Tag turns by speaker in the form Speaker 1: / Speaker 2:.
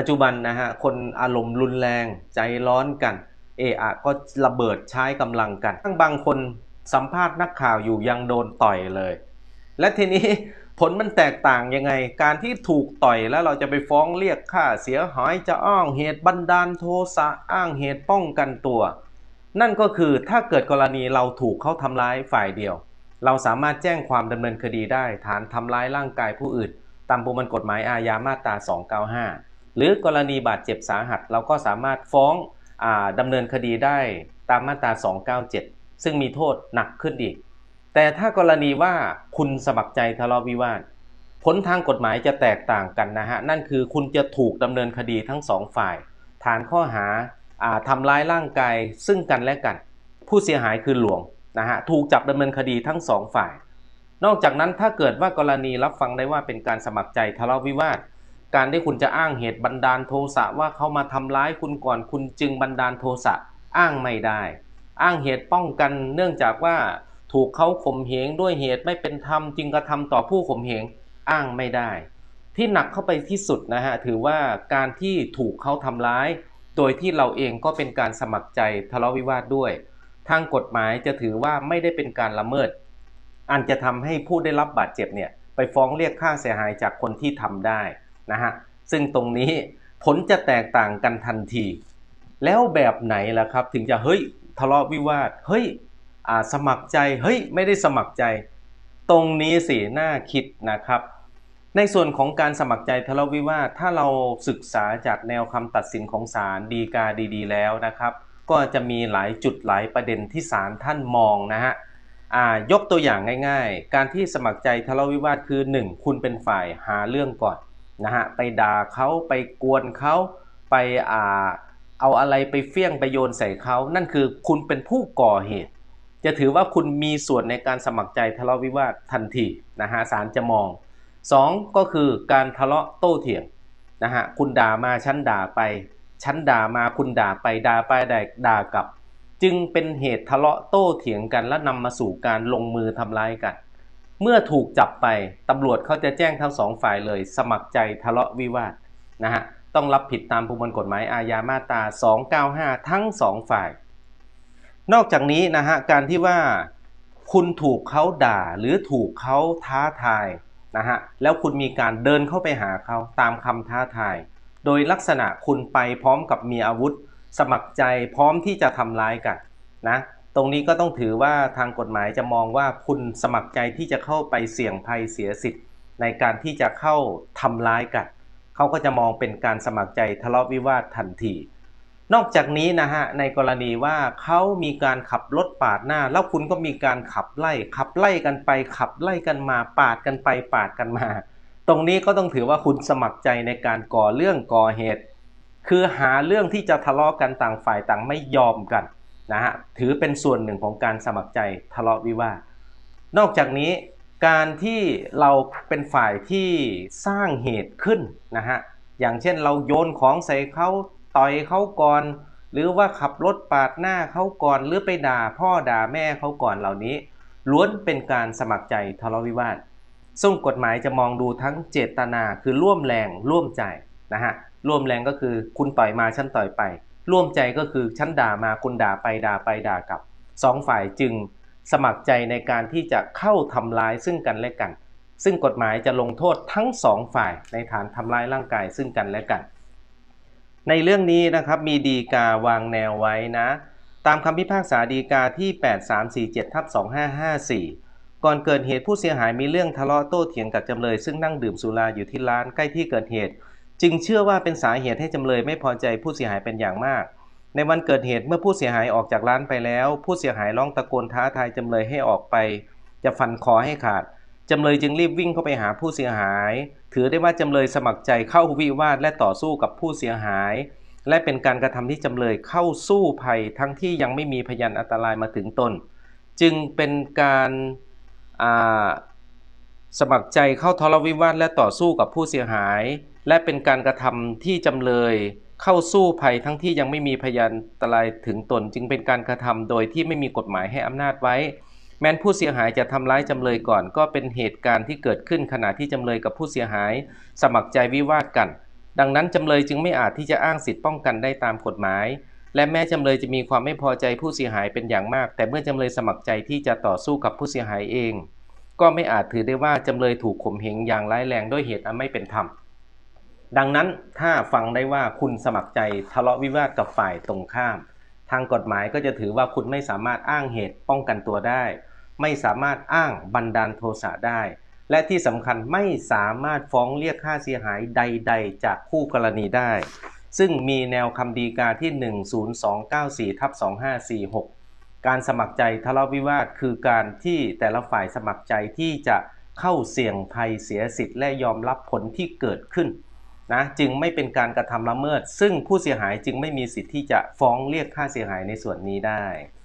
Speaker 1: ปัจจุบันนะฮะคนอารมณ์รุนแรงใจร้อนกัน เอะอะก็ระเบิดใช้กำลังกันทั้งบางคนสัมภาษณ์นักข่าวอยู่ยังโดนต่อยเลย และทีนี้ผลมันแตกต่างยังไง การที่ถูกต่อยแล้วเราจะไปฟ้องเรียกค่าเสียหายจะอ้างเหตุบันดาลโทสะอ้างเหตุป้องกันตัว นั่นก็คือถ้าเกิดกรณีเราถูกเขาทำร้ายฝ่ายเดียว เราสามารถแจ้งความดำเนินคดีได้ ฐานทำร้ายร่างกายผู้อื่น ตามประมวลกฎหมายอาญามาตรา 295 หรือกรณีบาดเจ็บสาหัส เราก็สามารถฟ้องดำเนินคดีได้ตามมาตรา 297 ซึ่งมีโทษหนักขึ้นอีก แต่ถ้ากรณีว่าคุณสมัครใจทะเลาะวิวาทผลทางกฎหมายจะแตกต่างกันนะฮะ นั่นคือคุณจะถูกดำเนินคดีทั้งสองฝ่าย ฐานข้อหาทำร้ายร่างกายซึ่งกันและกัน ผู้เสียหายคือหลวงนะฮะถูกจับดำเนินคดีทั้งสองฝ่าย นอกจากนั้นถ้าเกิดว่ากรณีรับฟังได้ว่าเป็นการสมัครใจทะเลาะวิวาท การที่คุณจะอ้างเหตุบันดาลโทสะว่าเขามาทำร้ายคุณก่อนคุณจึงบันดาลโทสะอ้างไม่ได้ อ้างเหตุป้องกันเนื่องจากว่าถูกเขาข่มเหงด้วยเหตุไม่เป็นธรรมจึงกระทำต่อผู้ข่มเหงอ้างไม่ได้ ที่หนักเข้าไปที่สุดนะฮะถือว่าการที่ถูกเขาทำร้าย โดยที่เราเองก็เป็นการสมัครใจทะเลาะวิวาทด้วย ทางกฎหมายจะถือว่าไม่ได้เป็นการละเมิด อันจะทำให้ผู้ได้รับบาดเจ็บเนี่ยไปฟ้องเรียกค่าเสียหายจากคนที่ทำได้ นะฮะซึ่งตรงนี้ผลจะแตกต่างกันทันที แล้วแบบไหนล่ะครับ ถึงจะเฮ้ยทะเลาะวิวาทเฮ้ยสมัครใจเฮ้ยไม่ได้สมัครใจ ตรงนี้สิน่าคิดนะครับ ในส่วนของการสมัครใจทะเลาะวิวาทถ้าเราศึกษาจากแนวคำตัดสินของศาลดีกาดีๆ แล้วนะครับ ก็จะมีหลายจุดหลายประเด็นที่ศาลท่านมองนะฮะยกตัวอย่างง่าย ๆ การที่สมัครใจทะเลาะวิวาทคือ 1 คุณเป็นฝ่ายหาเรื่องก่อน นะฮะไปด่าเขาไปกวนเขาไปอ่าเอาอะไรไปเฟี้ยงไปโยนใส่เขา นั่นคือคุณเป็นผู้ก่อเหตุ จะถือว่าคุณมีส่วนในการสมัครใจทะเลาะวิวาททันทีนะฮะศาลจะมอง 2 ก็คือการทะเลาะโต้เถียงนะฮะคุณด่ามาฉันด่าไปฉันด่ามาคุณด่าไปด่าไปด่าด่ากลับ จึงเป็นเหตุทะเลาะโต้เถียงกันและนำมาสู่การลงมือทำร้ายกัน เมื่อถูกจับไปตำรวจเขาจะแจ้งทั้งสองฝ่ายเลย สมัครใจทะเลาะวิวาทนะฮะต้องรับผิดตามประมวลกฎหมายอาญามาตรา 295 ทั้งสองฝ่าย นอกจากนี้นะฮะการที่ว่าคุณถูกเขาด่าหรือถูกเขาท้าทายนะฮะแล้วคุณมีการเดินเข้าไปหาเขาตามคำท้าทาย โดยลักษณะคุณไปพร้อมกับมีอาวุธ สมัครใจพร้อมที่จะทำร้ายกันนะ ตรงนี้ก็ต้องถือว่าทางกฎหมายจะมองว่าคุณสมัครใจที่จะเข้าไปเสี่ยงภัยเสียสิทธิ์ ในการที่จะเข้าทำร้ายกันเขาก็จะมองเป็นการสมัครใจทะเลาะวิวาททันที นอกจากนี้นะฮะในกรณีว่าเขามีการขับรถปาดหน้า แล้วคุณก็มีการขับไล่ ขับไล่กันไปขับไล่กันมาปาดกันไปปาดกันมา ตรงนี้ก็ต้องถือว่าคุณสมัครใจในการก่อเรื่องก่อเหตุ คือหาเรื่องที่จะทะเลาะกันต่างฝ่ายต่างไม่ยอมกัน นะฮะถือเป็นส่วนหนึ่งของการสมัครใจทะเลาะวิวาทนอกจากนี้การที่เราเป็นฝ่ายที่สร้างเหตุขึ้นนะฮะอย่างเช่นเราโยนของใส่เขาต่อยเขาก่อน หรือว่าขับรถปาดหน้าเขาก่อน หรือไปด่าพ่อด่าแม่เขาก่อนเหล่านี้ ล้วนเป็นการสมัครใจทะเลาะวิวาทซึ่งกฎหมายจะมองดูทั้งเจตนาคือร่วมแรงร่วมใจนะฮะร่วมแรงก็คือคุณต่อยมาฉันต่อยไป ร่วมใจก็คือฉันด่ามาคุณด่าไปด่าไปด่ากลับสองฝ่ายจึงสมัครใจในการที่จะเข้าทำร้ายซึ่งกันและกัน ซึ่งกฎหมายจะลงโทษทั้งสองฝ่ายในฐานทำร้ายร่างกายซึ่งกันและกัน ในเรื่องนี้นะครับมีดีกาวางแนวไว้นะ ตามคำพิพากษาดีกาที่ 8347ทับ2554 ก่อนเกิดเหตุผู้เสียหายมีเรื่องทะเลาะโต้เถียงกับจำเลย ซึ่งนั่งดื่มสุราอยู่ที่ร้านใกล้ที่เกิดเหตุ จึงเชื่อว่าเป็นสาเหตุให้จำเลยไม่พอใจผู้เสียหายเป็นอย่างมาก ในวันเกิดเหตุเมื่อผู้เสียหายออกจากร้านไปแล้ว ผู้เสียหายร้องตะโกนท้าทายจำเลยให้ออกไป จะฟันคอให้ขาดจำเลยจึงรีบวิ่งเข้าไปหาผู้เสียหาย ถือได้ว่าจำเลยสมัครใจเข้าวิวาทและต่อสู้กับผู้เสียหาย และเป็นการกระทำที่จำเลยเข้าสู้ภัยทั้งที่ยังไม่มีพยานอันตรายมาถึงตน จึงเป็นการสมัครใจเข้าทะเลาะวิวาทและต่อสู้กับผู้เสียหาย และเป็นการกระทำที่จำเลยเข้าสู้ภัยทั้งที่ยังไม่มีพยานอันตรายถึงตน จึงเป็นการกระทำโดยที่ไม่มีกฎหมายให้อำนาจไว้ แม้นผู้เสียหายจะทำร้ายจำเลยก่อน ก็เป็นเหตุการณ์ที่เกิดขึ้นขณะที่จำเลยกับผู้เสียหาย สมัครใจวิวาทกัน ดังนั้นจำเลยจึงไม่อาจที่จะอ้างสิทธิ์ป้องกันได้ตามกฎหมาย และแม้จำเลยจะมีความไม่พอใจผู้เสียหายเป็นอย่างมาก แต่เมื่อจำเลยสมัครใจที่จะต่อสู้กับผู้เสียหายเอง ก็ไม่อาจถือได้ว่าจำเลยถูกข่มเหงอย่างร้ายแรงด้วยเหตุอันไม่เป็นธรรม ดังนั้นถ้าฟังได้ว่าคุณสมัครใจทะเลาะวิวาทกับฝ่ายตรงข้าม ทางกฎหมายก็จะถือว่าคุณไม่สามารถอ้างเหตุป้องกันตัวได้ ไม่สามารถอ้างบันดาลโทสะได้ และที่สำคัญไม่สามารถฟ้องเรียกค่าเสียหายใด ๆ จากคู่กรณีได้ ซึ่งมีแนวคำดีกาที่ 10294ทับ2546 การสมัครใจทะเลาะวิวาทคือการที่แต่ละฝ่ายสมัครใจที่จะเข้าเสี่ยงภัยเสียสิทธิ์และยอมรับผลที่เกิดขึ้น นะจึงไม่เป็นการกระทำละเมิด ซึ่งผู้เสียหายจึงไม่มีสิทธิ์ที่จะฟ้องเรียกค่าเสียหายในส่วนนี้ได้